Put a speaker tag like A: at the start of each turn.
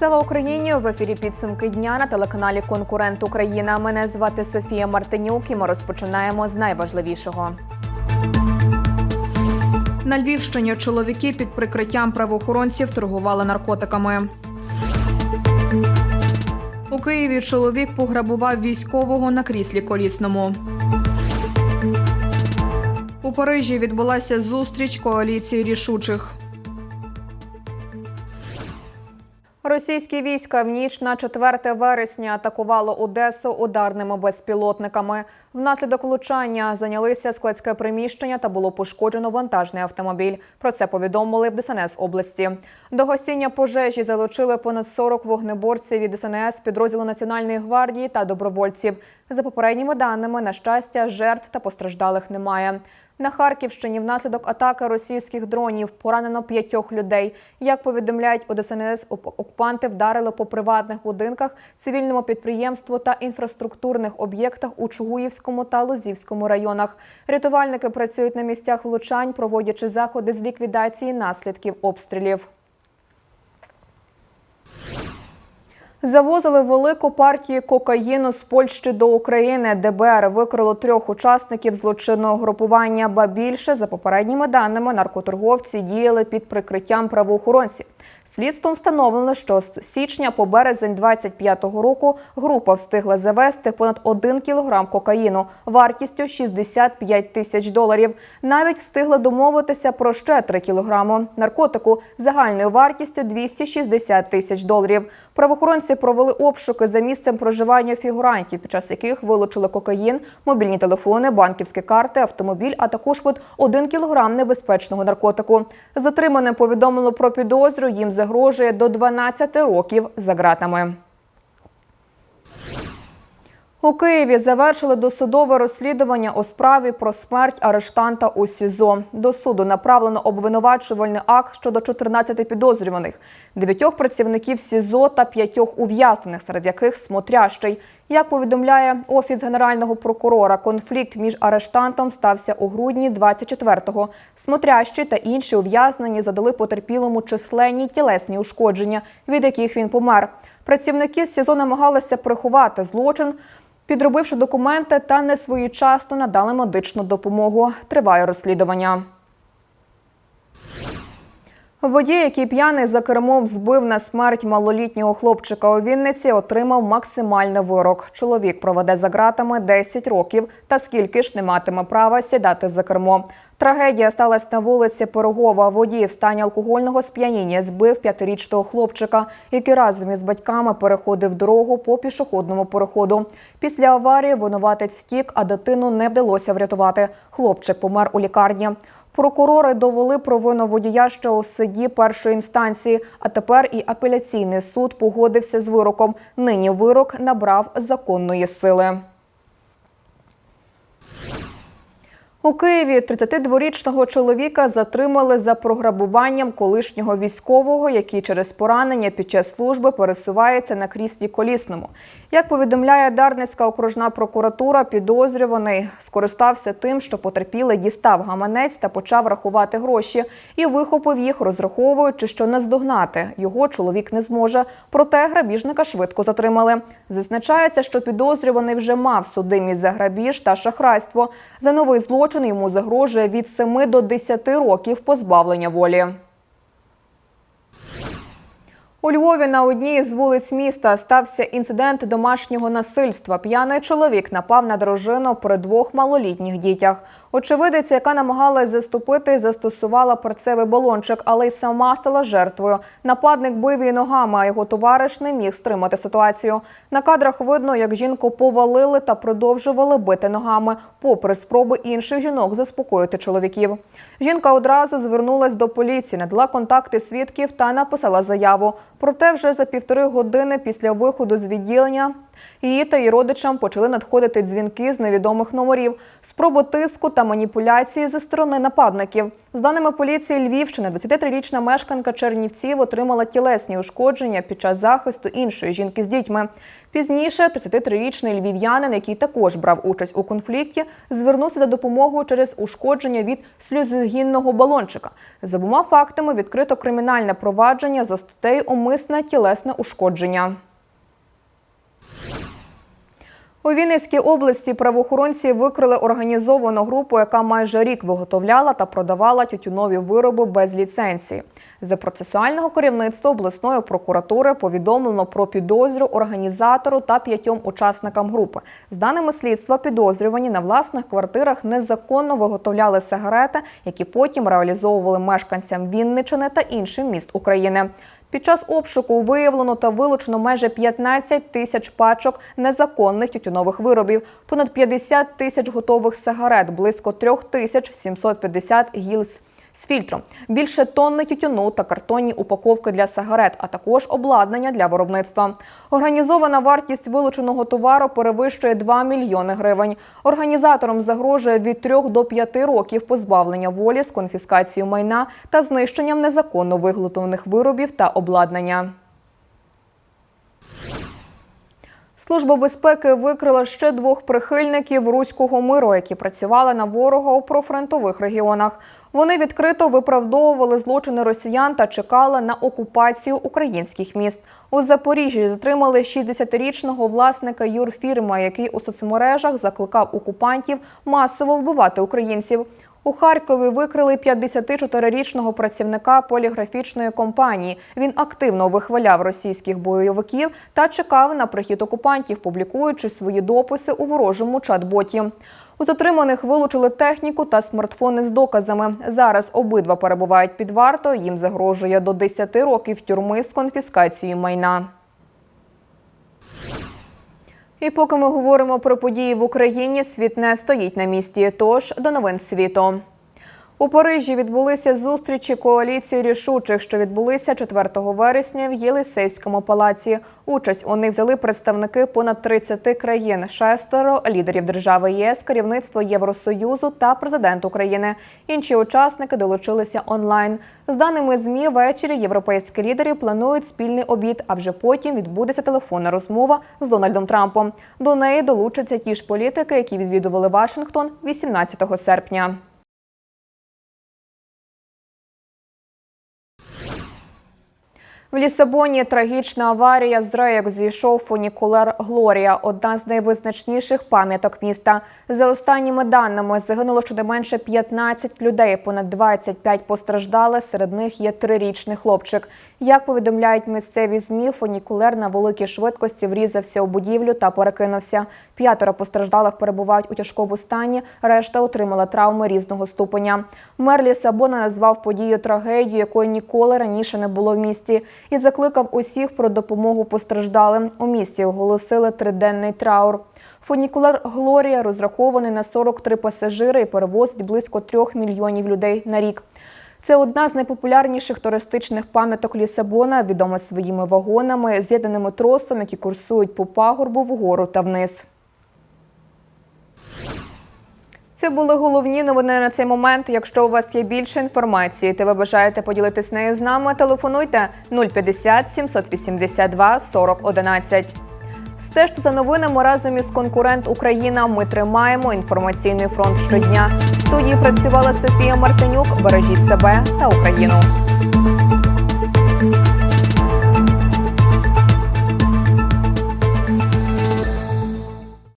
A: Слава Україні! В ефірі підсумки дня на телеканалі Конкурент Україна. Мене звати Софія Мартинюк і ми розпочинаємо з найважливішого. На Львівщині чоловіки під прикриттям правоохоронців торгували наркотиками. У Києві чоловік пограбував військового на кріслі колісному. У Парижі відбулася зустріч коаліції рішучих. Російські війська в ніч на 4 вересня атакувало Одесу ударними безпілотниками. Внаслідок влучання зайнялися складське приміщення та було пошкоджено вантажний автомобіль. Про це повідомили в ДСНС області. До гасіння пожежі залучили понад 40 вогнеборців від ДСНС, підрозділу Національної гвардії та добровольців. За попередніми даними, на щастя, жертв та постраждалих немає. На Харківщині внаслідок атаки російських дронів поранено п'ятьох людей. Як повідомляють у ДСНС, окупанти вдарили по приватних будинках, цивільному підприємству та інфраструктурних об'єктах у Чугуївському та Лозівському районах. Рятувальники працюють на місцях влучань, проводячи заходи з ліквідації наслідків обстрілів. Завозили велику партію кокаїну з Польщі до України. ДБР викрило трьох учасників злочинного групування. Ба більше за попередніми даними наркоторговці діяли під прикриттям правоохоронців. Слідством встановлено, що з січня по березень 25-го року група встигла завести понад 1 кілограм кокаїну вартістю 65 тисяч доларів. Навіть встигла домовитися про ще 3 кілограми наркотику загальною вартістю 260 тисяч доларів. Правоохоронці провели обшуки за місцем проживання фігурантів, під час яких вилучили кокаїн, мобільні телефони, банківські карти, автомобіль, а також під 1 кілограм небезпечного наркотику. Затриманим повідомлено про підозру. Їм загрожує до 12 років за ґратами. У Києві завершили досудове розслідування у справі про смерть арештанта у СІЗО. До суду направлено обвинувачувальний акт щодо 14 підозрюваних, дев'ятьох працівників СІЗО та п'ятьох ув'язнених, серед яких смотрящий. Як повідомляє офіс генерального прокурора, конфлікт між арештантом стався у грудні 24-го. Смотрящий та інші ув'язнені задали потерпілому численні тілесні ушкодження, від яких він помер. Працівники СІЗО намагалися приховати злочин, підробивши документи та несвоєчасно надали медичну допомогу. Триває розслідування. Водій, який п'яний за кермом збив на смерть малолітнього хлопчика у Вінниці, отримав максимальний вирок. Чоловік проведе за ґратами 10 років та скільки ж не матиме права сідати за кермо. Трагедія сталася на вулиці Пирогова. Водій в стані алкогольного сп'яніння збив п'ятирічного хлопчика, який разом із батьками переходив дорогу по пішохідному переходу. Після аварії винуватець втік, а дитину не вдалося врятувати. Хлопчик помер у лікарні. Прокурори довели провину водія ще у суді першої інстанції, а тепер і апеляційний суд погодився з вироком. Нині вирок набрав законної сили. У Києві 32-річного чоловіка затримали за програбуванням колишнього військового, який через поранення під час служби пересувається на кріслі колісному. Як повідомляє Дарницька окружна прокуратура, підозрюваний скористався тим, що потерпілий дістав гаманець та почав рахувати гроші і вихопив їх, розраховуючи, що наздогнати його чоловік не зможе. Проте грабіжника швидко затримали. Зазначається, що підозрюваний вже мав судимість за грабіж та шахрайство. За новий злочин йому загрожує від 7 до 10 років позбавлення волі. У Львові на одній з вулиць міста стався інцидент домашнього насильства. П'яний чоловік напав на дружину при двох малолітніх дітях. Очевидиця, яка намагалась заступити, застосувала перцевий балончик, але й сама стала жертвою. Нападник бив її ногами, а його товариш не міг стримати ситуацію. На кадрах видно, як жінку повалили та продовжували бити ногами, попри спроби інших жінок заспокоїти чоловіків. Жінка одразу звернулась до поліції, надала контакти свідків та написала заяву. Проте вже за півтори години після виходу з відділення Її та її родичам почали надходити дзвінки з невідомих номерів, спроби тиску та маніпуляції зі сторони нападників. З даними поліції Львівщини, 23-річна мешканка Чернівців отримала тілесні ушкодження під час захисту іншої жінки з дітьми. Пізніше 33-річний львів'янин, який також брав участь у конфлікті, звернувся за допомогою через ушкодження від сльозогінного балончика. За обома фактами відкрито кримінальне провадження за статтею умисне тілесне ушкодження. У Вінницькій області правоохоронці викрили організовану групу, яка майже рік виготовляла та продавала тютюнові вироби без ліцензії. За процесуального керівництва обласної прокуратури повідомлено про підозрю організатору та п'ятьом учасникам групи. З даними слідства, підозрювані на власних квартирах незаконно виготовляли сигарети, які потім реалізовували мешканцям Вінничини та інших міст України. Під час обшуку виявлено та вилучено майже 15 тисяч пачок незаконних тютюнових виробів, понад 50 тисяч готових сигарет, близько 3 тисяч 750 гільз з фільтром, більше тонни тютюну та картонні упаковки для сигарет, а також обладнання для виробництва. Організована вартість вилученого товару перевищує 2 мільйони гривень. Організаторам загрожує від 3 до 5 років позбавлення волі з конфіскацією майна та знищенням незаконно виготовлених виробів та обладнання. Служба безпеки викрила ще двох прихильників руського миру, які працювали на ворога у профронтових регіонах. Вони відкрито виправдовували злочини росіян та чекали на окупацію українських міст. У Запоріжжі затримали 60-річного власника юрфірма, який у соцмережах закликав окупантів масово вбивати українців. У Харкові викрили 54-річного працівника поліграфічної компанії. Він активно вихваляв російських бойовиків та чекав на прихід окупантів, публікуючи свої дописи у ворожому чат-боті. У затриманих вилучили техніку та смартфони з доказами. Зараз обидва перебувають під вартою. Їм загрожує до 10 років тюрми з конфіскацією майна. І поки ми говоримо про події в Україні, світ не стоїть на місці. Тож до новин світу. У Парижі відбулися зустрічі коаліції рішучих, що відбулися 4 вересня в Єлисейському палаці. Участь у них взяли представники понад 30 країн, шестеро лідерів держави ЄС, керівництво Євросоюзу та президент України. Інші учасники долучилися онлайн. З даними змі ввечері європейські лідери планують спільний обід. А вже потім відбудеться телефонна розмова з Дональдом Трампом. До неї долучаться ті ж політики, які відвідували Вашингтон 18 серпня. В Лісабоні трагічна аварія з рейок зійшов фунікулер Глорія, одна з найвизначніших пам'яток міста. За останніми даними загинуло щонайменше 15 людей, понад 25 постраждали. Серед них є трирічний хлопчик. Як повідомляють місцеві змі, фунікулер на великій швидкості врізався у будівлю та перекинувся. П'ятеро постраждалих перебувають у тяжкому стані. Решта отримала травми різного ступеня. Мер Лісабона назвав подію трагедію, якої ніколи раніше не було в місті і закликав усіх про допомогу постраждалим. У місті оголосили триденний траур. Фунікулер Глорія розрахований на 43 пасажири і перевозить близько трьох мільйонів людей на рік. Це одна з найпопулярніших туристичних пам'яток Лісабона, відома своїми вагонами, з'єднаними тросом, які курсують по пагорбу вгору та вниз. Це були головні новини на цей момент. Якщо у вас є більше інформації, та ви бажаєте поділитись нею з нами, телефонуйте 050 782 40 11. Стежте за новинами разом із конкурент Україна. Ми тримаємо інформаційний фронт щодня. В студії працювала Софія Мартинюк. Бережіть себе та Україну.